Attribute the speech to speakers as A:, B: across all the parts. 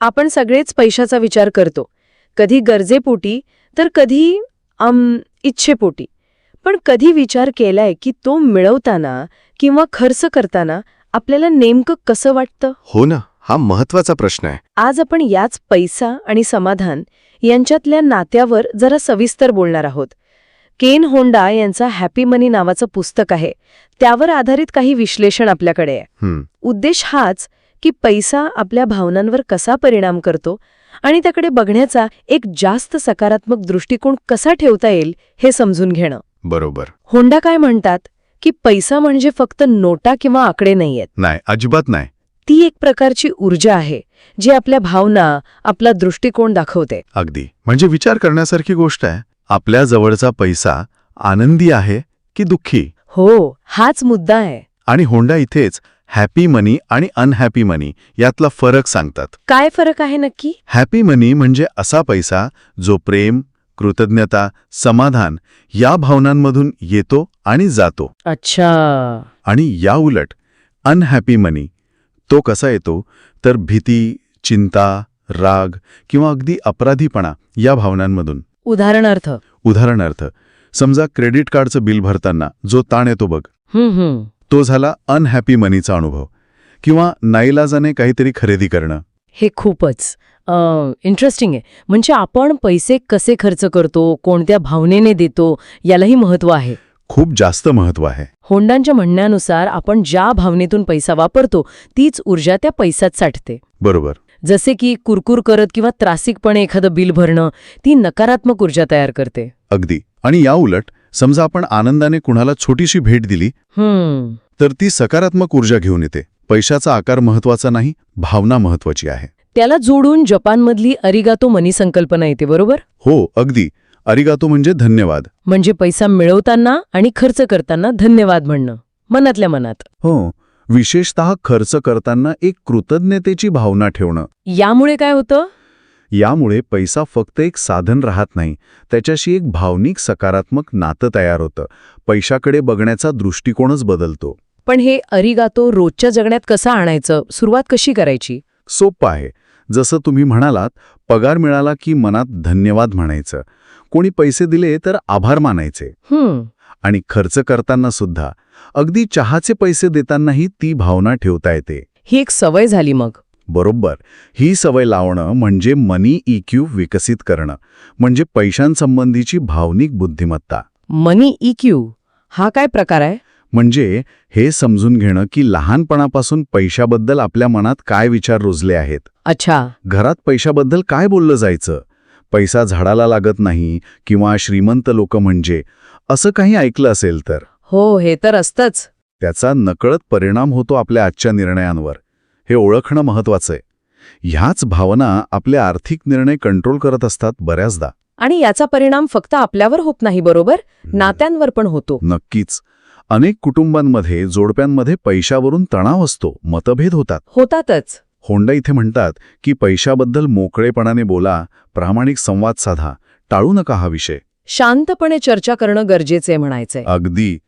A: आपण सगळेच पैशाचा विचार करतो. कधी गरजेपोटी तर कधी अम इच्छेपोटी. पण कधी विचार केलाय की तो मिळवताना किंवा खर्च करताना आपल्याला नेमकं कसं वाटतं?
B: हो ना हा महत्त्वाचा प्रश्न आहे.
A: आज आपण याच पैसा आणि समाधान यांच्यातल्या नात्यावर जरा सविस्तर बोलणार आहोत. केन होंडा यांचा हॅपी मनी नावाचं पुस्तक आहे. त्यावर आधारित काही विश्लेषण आपल्याकडे आहे. उद्देश हाच की पैसा आपल्या भावनांवर कसा परिणाम करतो आणि त्याकडे बघण्याचा एक जास्त सकारात्मक दृष्टिकोन कसा ठेवता येईल हे समजून घेणं.
B: बरोबर.
A: होंडा काय म्हणतात की पैसा म्हणजे फक्त नोटा किंवा आकडे नाहीयेत.
B: नाही अजिबात नाही.
A: ती एक प्रकारची ऊर्जा आहे जी आपल्या भावना आपला दृष्टिकोन दाखवते.
B: अगदी. म्हणजे विचार करण्यासारखी गोष्ट आहे. आपल्या जवळचा पैसा आनंदी आहे की दुःखी?
A: हो हाच मुद्दा आहे.
B: आणि होंडा इथेच हॅपी मनी आणि अनहॅपी मनी यातला फरक सांगतात.
A: काय फरक आहे नक्की?
B: हॅपी मनी म्हणजे असा पैसा जो प्रेम कृतज्ञता समाधान या भावनांमधून येतो आणि जातो.
A: अच्छा.
B: आणि या उलट अनहॅपी मनी तो कसा येतो? तर भीती चिंता राग किंवा अगदी अपराधीपणा या भावनांमधून.
A: उदाहरणार्थ?
B: उदाहरणार्थ समजा क्रेडिट कार्डचं बिल भरताना जो ताण येतो बघ.
A: हम्म हम्म.
B: तो झाला अनहॅपी मनीचा अनुभव किंवा नाईलाजाने काहीतरी खरेदी करणं.
A: हे खूपच इंटरेस्टिंग आहे. म्हणजे आपण पैसे कसे खर्च करतो कोणत्या भावनेने देतो यालाही महत्त्व आहे.
B: खूप जास्त महत्त्व आहे.
A: होंडांच्या म्हणण्यानुसार आपण ज्या भावनेतून पैसा वापरतो तीच ऊर्जा त्या पैशात साठते.
B: बरोबर.
A: जसे की कुरकुर करत किंवा त्रासिकपणे एखादं बिल भरणं ती नकारात्मक ऊर्जा तयार करते.
B: अगदी. आणि या उलट समजा आपण आनंदाने कुणाला छोटीशी भेट दिली तर ती सकारात्मक ऊर्जा घेऊन येते. पैशाचा आकार महत्त्वाचा नाही भावना महत्वाची आहे.
A: त्याला जोडून जपानमधली अरिगातो मनी संकल्पना येते बरोबर?
B: हो अगदी. अरिगातो म्हणजे धन्यवाद.
A: म्हणजे पैसा मिळवताना आणि खर्च करताना धन्यवाद म्हणणं. मनातल्या मनात.
B: हो विशेषतः खर्च करताना एक कृतज्ञतेची भावना ठेवणं.
A: यामुळे काय होतं?
B: यामुळे पैसा फक्त एक साधन राहत नाही त्याच्याशी एक भावनिक सकारात्मक नातं तयार होतं. पैशाकडे बघण्याचा दृष्टिकोनच बदलतो.
A: पण हे अरिगातो रोजच्या जगण्यात कसं आणायचं? सुरुवात कशी करायची?
B: सोपं आहे. जसं तुम्ही म्हणालात पगार मिळाला की मनात धन्यवाद म्हणायचं. कोणी पैसे दिले तर आभार मानायचे. आणि खर्च करताना सुद्धा. अगदी चहाचे पैसे देतानाही ती भावना ठेवता येते.
A: ही एक सवय झाली मग.
B: बरोबर. ही सवय लावणं म्हणजे मनी इक्यू विकसित करणं म्हणजे पैशांसंबंधीची भावनिक बुद्धिमत्ता.
A: मनी इक्यू हा काय प्रकार आहे?
B: म्हणजे हे समजून घेणं की लहानपणापासून पैशाबद्दल आपल्या मनात काय विचार रुजले आहेत.
A: अच्छा.
B: घरात पैशाबद्दल काय बोललं जायचं? पैसा झाडाला लागत नाही किंवा श्रीमंत लोक म्हणजे असं काही ऐकलं असेल तर?
A: हो हे तर असतंच.
B: त्याचा नकळत परिणाम होतो आपल्या आजच्या निर्णयांवर. हे ओळखणं महत्वाचं आहे. ह्याच भावना आपले आर्थिक निर्णय कंट्रोल करत असतात बऱ्याचदा.
A: आणि याचा परिणाम फक्त आपल्यावर होत नाही बरोबर? नात्यांवर पण होतो.
B: नक्कीच. अनेक कुटुंबांमध्ये जोडप्यांमध्ये पैशावरून तणाव असतो मतभेद होतात.
A: होतातच.
B: होंडा इथे म्हणतात की पैशाबद्दल मोकळेपणाने बोला प्रामाणिक संवाद साधा टाळू नका हा विषय.
A: शांतपणे चर्चा करणं गरजेचे म्हणायचंय.
B: अगदी.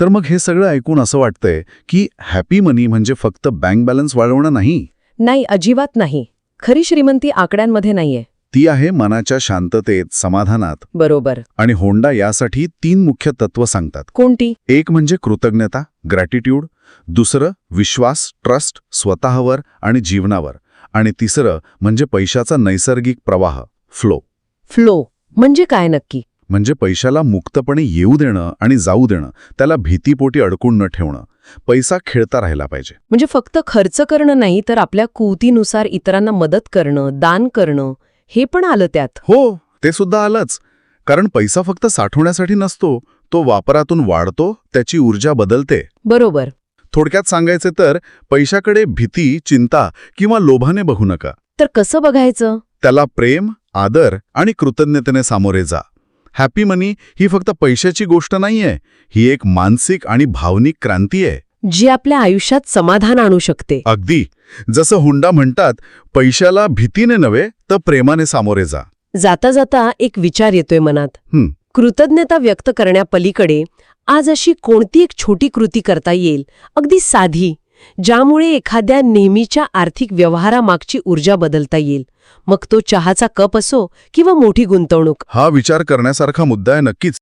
B: तर मग हे सगळं ऐकून असं वाटतंय की हॅपी मनी म्हणजे फक्त बँक बॅलन्स वाढवणं नाही?
A: नाही अजिबात नाही. खरी श्रीमंती आकड्यांमध्ये नाहीये.
B: ती आहे मनाच्या शांततेत समाधानात.
A: बरोबर.
B: आणि होंडा यासाठी तीन मुख्य तत्व सांगतात.
A: कोणती?
B: एक म्हणजे कृतज्ञता ग्रॅटिट्यूड दुसरं विश्वास ट्रस्ट स्वतःवर आणि जीवनावर. आणि तिसरं म्हणजे पैशाचा नैसर्गिक प्रवाह फ्लो
A: फ्लो म्हणजे काय नक्की?
B: म्हणजे पैशाला मुक्तपणे येऊ देणं आणि जाऊ देणं त्याला भीतीपोटी अडकून न ठेवणं. पैसा खेळता राहिला पाहिजे.
A: म्हणजे फक्त खर्च करणं नाही तर आपल्या कुवतीनुसार इतरांना मदत करणं दान करणं हे पण आलं त्यात.
B: हो ते सुद्धा आलंच. कारण पैसा फक्त साठवण्यासाठी नसतो तो वापरातून वाढतो त्याची ऊर्जा बदलते.
A: बरोबर.
B: थोडक्यात सांगायचे तर पैशाकडे भीती चिंता किंवा लोभाने बघू नका.
A: तर कसं बघायचं?
B: त्याला प्रेम आदर आणि कृतज्ञतेने सामोरे जा. हॅपी मनी ही फक्त पैशाची गोष्ट नाहीये. ही एक मानसिक आणि भावनिक क्रांती आहे.
A: जी आपल्या आयुष्यात समाधान आणू शकते.
B: अगदी. जसं हुंडा म्हणतात पैशाला भीतीने नव्हे तर प्रेमाने सामोरे जा.
A: जाता जाता एक विचार येतोय मनात. कृतज्ञता व्यक्त करण्यापलीकडे आज अशी कोणती एक छोटी कृती करता येईल? अगदी साधी. ज्यामुळे एखाद्या नेहमीच्या आर्थिक व्यवहारामागची ऊर्जा बदलता येईल. मग तो चहाचा कप असो किंवा मोठी गुंतवणूक.
B: हा विचार करण्यासारखा मुद्दा आहे नक्कीच.